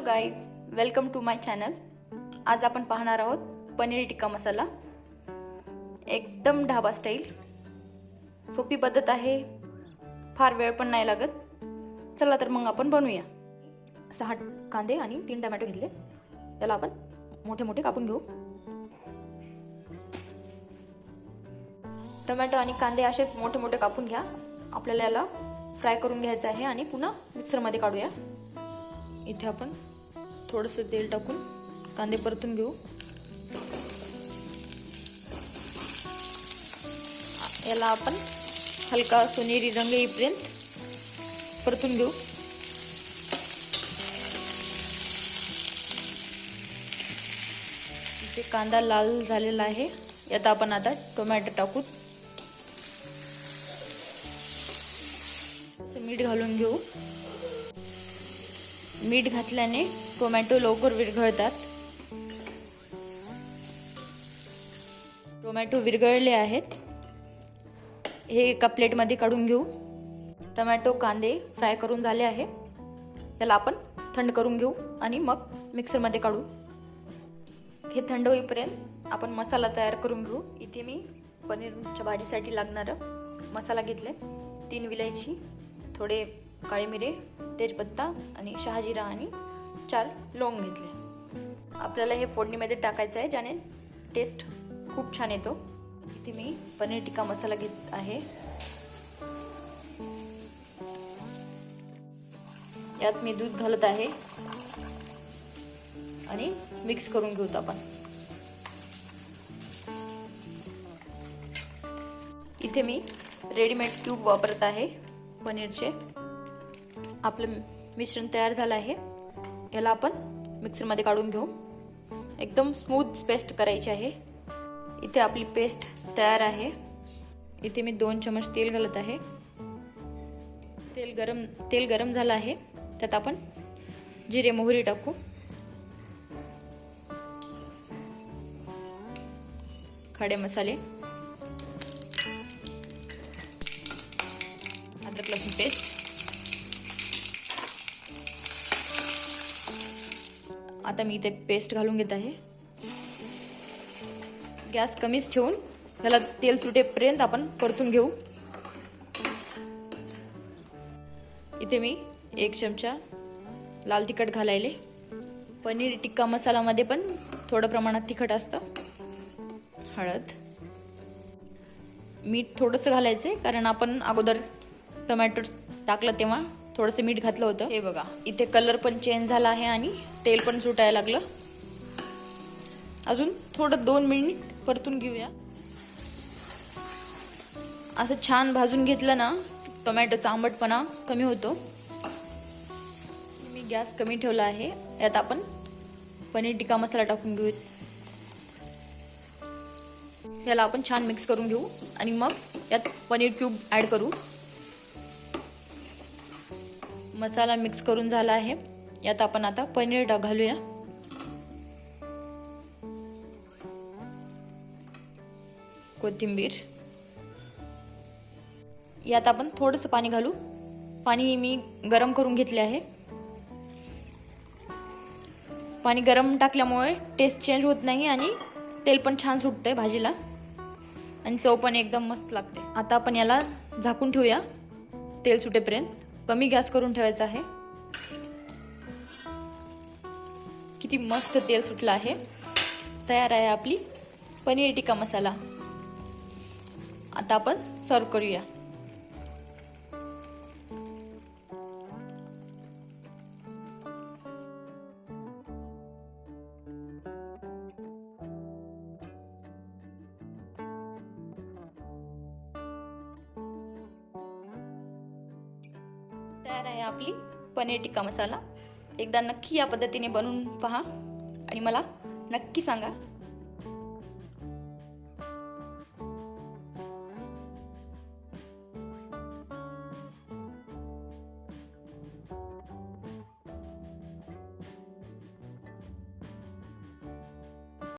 Hello guys welcome to my channel. आज आपण पाहणार आहोत पनीर टिक्का मसाला. एकदम ढाबा स्टाईल. सोपी पद्धत आहे फार वेळ पण नाही लागत. चला तर मग आपण बनवूया. सहा कांदे आणि तीन टमॅटो घेतले. त्याला आपण मोठे मोठे कापून घेऊ. टमॅटो आणि कांदे असेच मोठे मोठे कापून घ्या. आपल्याला याला फ्राय करून घ्यायचं आहे आणि पुन्हा मिक्सरमध्ये काढूया. इथे आपण थोडंसं तेल टाकून कांदे परतून घेऊ. याला आपण हलका सोनेरी रंग येईपर्यंत परतून घेऊ. इथे कांदा लाल झालेला आहे यात आपण आता टोमॅटो टाकू मीठ घालून घेऊ. मीठ घातल्याने टोमॅटो लवकर विरघळतात. टोमॅटो विरघळले आहेत. हे एका प्लेटमध्ये काढून घेऊ. टोमॅटो कांदे फ्राय करून झाले आहे. याला आपण थंड करून घेऊ आणि मग मिक्सरमध्ये काढू. हे थंड होईपर्यंत आपण मसाला तयार करून घेऊ. इथे मी पनीरच्या भाजीसाठी लागणारं मसाला घेतले. तीन विलायची थोडे काळे मिरे तेजपत्ता आणि शहाजिरा आणि चार लवंग घेतले. आपल्याला हे फोडणीमध्ये टाकायचं आहे ज्याने टेस्ट खूप छान येतो. इथे मी पनीर टिक्का मसाला घेत आहे. यात मी दूध घालत आहे. आणि मिक्स करून घेऊत आपण. इथे मी रेडीमेड क्यूब वापरत आहे पनीरचे. आपलं मिश्रण तयार झालं आहे. याला आपण मिक्सरमध्ये काढून घेऊ. एकदम स्मूथ पेस्ट करायची आहे. इथे आपली पेस्ट तयार आहे. इथे मी दोन चमच तेल घालत आहे. तेल गरम तेल गरम झालं आहे. त्यात आपण जिरे मोहरी टाकू. खडे मसाले. अद्रक लसूण पेस्ट आता मी इथे पेस्ट घालून घेत आहे. गॅस कमीच ठेवून त्याला तेल सुटेपर्यंत आपण परतून घेऊ. इथे मी एक चमचा लाल तिखट घालायले. पनीर टिक्का मसालामध्ये पण थोडं प्रमाणात तिखट असतं. हळद. मीठ थोडंसं घालायचं आहे कारण आपण अगोदर टोमॅटो टाकलं तेव्हा थोडंसं मीठ घातलं होतं. हे बघा. इथे कलर पण चेंज झाला आहे आणि तेल पण सुटायला लागलं. अजून थोडं दोन मिनिट परतून घेऊया. असं छान भाजून घेतलं ना टोमॅटोचा आंबटपणा कमी होतो. मी गॅस कमी ठेवला आहे. यात आपण पनीर टिक्का मसाला टाकून घेऊ याला आपण छान मिक्स करून घेऊ आणि मग यात पनीर क्यूब ॲड करू. मसाला मिक्स करून झाला आहे. यात आपण आता पनीर डाग घालूया. कोथिंबीर. यात आपण थोडंसं पाणी घालू. पाणी मी गरम करून घेतले आहे. पाणी गरम टाकल्यामुळे टेस्ट चेंज होत नाही आणि तेल पण छान सुटतंय भाजीला. आणि चव पण एकदम मस्त लागते. आता आपण याला झाकून ठेवूया. तेल सुटेपर्यंत. कमी गॅस करून ठेवायचा आहे. किती मस्त तेल सुटलं आहे. तयार आहे आपली पनीर टिक्का मसाला. आता आपण सर्व करूया. तयार आहे आपली पनीर टिक्का मसाला. एकदा नक्की या पद्धतीने बनवून पहा आणि मला नक्की सांगा.